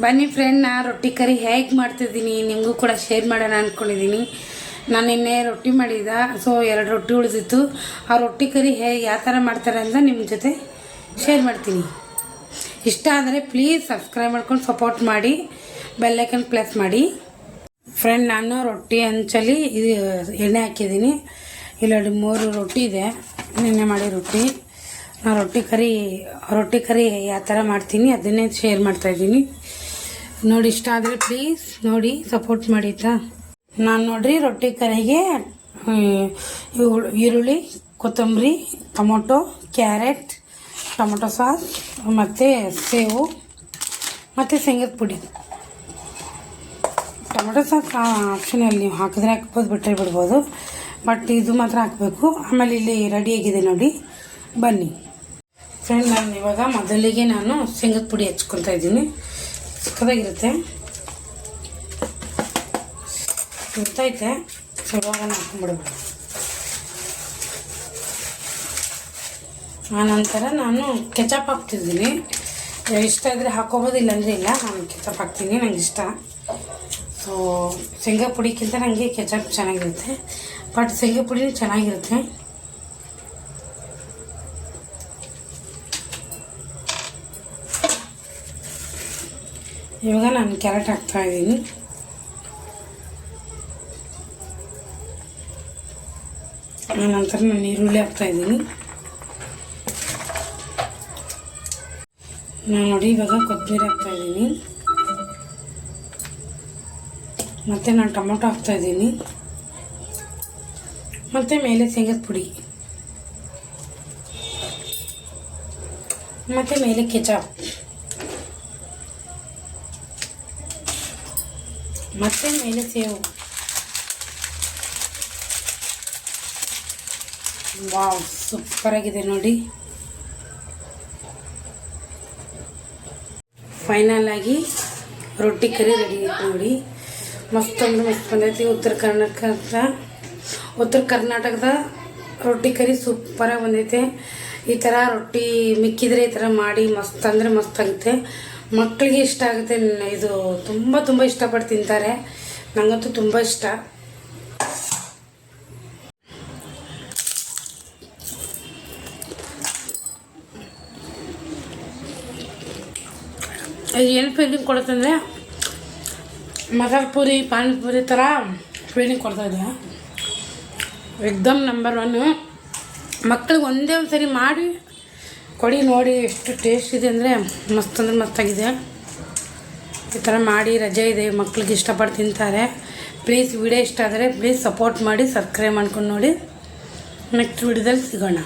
ಬನ್ನಿ ಫ್ರೆಂಡ್ ನಾ ರೊಟ್ಟಿ ಕರಿ ಹೇಗೆ ಮಾಡ್ತಿದ್ದೀನಿ ನಿಮಗೂ ಕೂಡ ಶೇರ್ ಮಾಡೋಣ ಅಂದ್ಕೊಂಡಿದ್ದೀನಿ ನಾನು ನಿನ್ನೆ ರೊಟ್ಟಿ ಮಾಡಿದ ಸೊ ಎರಡು ರೊಟ್ಟಿ ಉಳಿದಿತ್ತು. ಆ ರೊಟ್ಟಿ ಕರಿ ಹೇಗೆ ಯಾವ ಥರ ಮಾಡ್ತಾರೆ ಅಂತ ನಿಮ್ಮ ಜೊತೆ ಶೇರ್ ಮಾಡ್ತೀನಿ. ಇಷ್ಟ ಆದರೆ ಪ್ಲೀಸ್ ಸಬ್ಸ್ಕ್ರೈಬ್ ಮಾಡ್ಕೊಂಡು ಸಪೋರ್ಟ್ ಮಾಡಿ ಬೆಲ್ಲೈಕನ್ ಪ್ಲಸ್ ಮಾಡಿ. ಫ್ರೆಂಡ್ ನಾನು ರೊಟ್ಟಿ ಹಂಚಲಿ ಇದು ಎಣ್ಣೆ ಹಾಕಿದ್ದೀನಿ. ಇಲ್ಲೊಂದು ಮೂರು ರೊಟ್ಟಿ ಇದೆ, ನಿನ್ನೆ ಮಾಡಿ ರೊಟ್ಟಿ. ನಾನು ರೊಟ್ಟಿ ಕರಿ ರೊಟ್ಟಿ ಕರಿ ಯಾವ ಥರ ಮಾಡ್ತೀನಿ ಅದನ್ನೇ ಶೇರ್ ಮಾಡ್ತಾಯಿದ್ದೀನಿ ನೋಡಿ, ಇಷ್ಟ ಆದರೆ ಪ್ಲೀಸ್ ನೋಡಿ ಸಪೋರ್ಟ್ ಮಾಡಿ ಆಯ್ತಾ ನಾನು ನೋಡ್ರಿ, ರೊಟ್ಟಿ ಕರೆಗೆ ಈರುಳ್ಳಿ, ಕೊತ್ತಂಬರಿ, ಟೊಮೊಟೊ, ಕ್ಯಾರೆಟ್, ಟೊಮೊಟೊ ಸಾಸ್, ಮತ್ತು ಸೇವು, ಮತ್ತು ಶೇಂಗದ ಪುಡಿ. ಟೊಮೊಟೊ ಸಾಸ್ ಆಪ್ಷನಲ್ಲಿ ನೀವು ಹಾಕಿದ್ರೆ ಹಾಕ್ಬೋದು ಬಿಟ್ಟರೆ ಬಿಡ್ಬೋದು. ಬಟ್ ಇದು ಮಾತ್ರ ಹಾಕಬೇಕು. ಆಮೇಲೆ ಇಲ್ಲಿ ರೆಡಿಯಾಗಿದೆ ನೋಡಿ. ಬನ್ನಿ. ಫ್ರೆಂಡ್ ನಾನು ಇವಾಗ ಮೊದಲಿಗೆ ನಾನು ಶೇಂಗದ ಪುಡಿ ಹಚ್ಕೊತಾ ಇದ್ದೀನಿ. ಚಿಕ್ಕದಾಗಿರುತ್ತೆ ಗೊತ್ತೈತೆ ಇವಾಗ ಹಾಕೊಂಡ್ಬಿಡ್ಬೇಕು. ಆನಂತರ ನಾನು ಕೆಚಪ್ ಹಾಕ್ತಿದ್ದೀನಿ. ಇಷ್ಟ ಇದ್ದರೆ ಹಾಕೋಬೋದು, ಇಲ್ಲಾಂದರೆ ಇಲ್ಲ. ನಾನು ಕೆಚಪ್ ಹಾಕ್ತೀನಿ, ನಂಗೆ ಇಷ್ಟ. ಸೊ ಶೇಂಗಾ ಪುಡಿಕ್ಕಿಂತ ನನಗೆ ಕೆಚಪ್ ಚೆನ್ನಾಗಿರುತ್ತೆ. ಬಟ್ ಶೇಂಗಾ ಪುಡಿ ಚೆನ್ನಾಗಿರುತ್ತೆ. ಇವಾಗ ನಾನು ಕ್ಯಾರೆಟ್ ಹಾಕ್ತಾ ಇದ್ದೀನಿ. ನಂತರ ನಾನು ಈರುಳ್ಳಿ ಹಾಕ್ತಾ ಇದ್ದೀನಿ. ನಾನು ನೋಡಿ ಇವಾಗ ಕೊತ್ತಂಬರಿ ಹಾಕ್ತಾ ಇದ್ದೀನಿ. ಮತ್ತು ನಾನು ಟೊಮೊಟೊ ಹಾಕ್ತಾ ಇದ್ದೀನಿ. ಮತ್ತು ಮೇಲೆ ಶೇಂಗದ ಪುಡಿ. ಮತ್ತು ಮೇಲೆ ಕೆಚಪ್. ಮತ್ತು ಮೇಲೆ ಸೇವು. ವಾವ್, ಸೂಪರ್ ಆಗಿದೆ ನೋಡಿ. ಫೈನಲ್ ಆಗಿ ರೊಟ್ಟಿ ಕರಿ ರೆಡಿ ಆಯ್ತು ನೋಡಿ. ಮಸ್ತ್ ಅಂದ್ರೆ ಮಸ್ತ್ ಬಂದೈತಿ ಉತ್ತರ ಕರ್ನಾಟಕದ. ಉತ್ತರ ಕರ್ನಾಟಕದ ರೊಟ್ಟಿ ಕರಿ ಸೂಪರಾಗಿ ಬಂದೈತೆ. ಈ ಥರ ರೊಟ್ಟಿ ಮಿಕ್ಕಿದ್ರೆ ಈ ಥರ ಮಾಡಿ ಮಸ್ತ್ ಅಂದರೆ ಮಸ್ತ್ ಆಗುತ್ತೆ. ಮಕ್ಕಳಿಗೆ ಇಷ್ಟ ಆಗುತ್ತೆ. ಇದು ತುಂಬ ತುಂಬ ಇಷ್ಟಪಟ್ಟು ತಿಂತಾರೆ. ನನಗಂತೂ ತುಂಬ ಇಷ್ಟ. ಇದು ಏನು ಫೀಲಿಂಗ್ ಕೊಡುತ್ತಂದರೆ ಮಸಾಲೆ ಪೂರಿ ಪಾನಿಪುರಿ ಥರ ಫೀಲಿಂಗ್ ಕೊಡ್ತಾ ಇದೆ. ಎಕ್ದಮ್ ನಂಬರ್ ಒನ್ನು ಮಕ್ಳಿಗೆ ಒಂದೇ ಒಂದು ಸರಿ ಮಾಡಿ ಕೊಡಿ ನೋಡಿ, ಎಷ್ಟು ಟೇಸ್ಟ್ ಇದೆ ಅಂದರೆ ಮಸ್ತ್ ಅಂದರೆ ಮಸ್ತಾಗಿದೆ. ಈ ಥರ ಮಾಡಿ, ರಜೆ ಇದೆ, ಮಕ್ಳಿಗೆ ಇಷ್ಟಪಟ್ಟು ತಿಂತಾರೆ. ಪ್ಲೀಸ್ ವಿಡಿಯೋ ಇಷ್ಟ ಆದರೆ ಪ್ಲೀಸ್ ಸಪೋರ್ಟ್ ಮಾಡಿ ಸಬ್ಸ್ಕ್ರೈಬ್ ಮಾಡ್ಕೊಂಡು ನೋಡಿ. ನೆಕ್ಸ್ಟ್ ವಿಡಿಯೋದಲ್ಲಿ ಸಿಗೋಣ.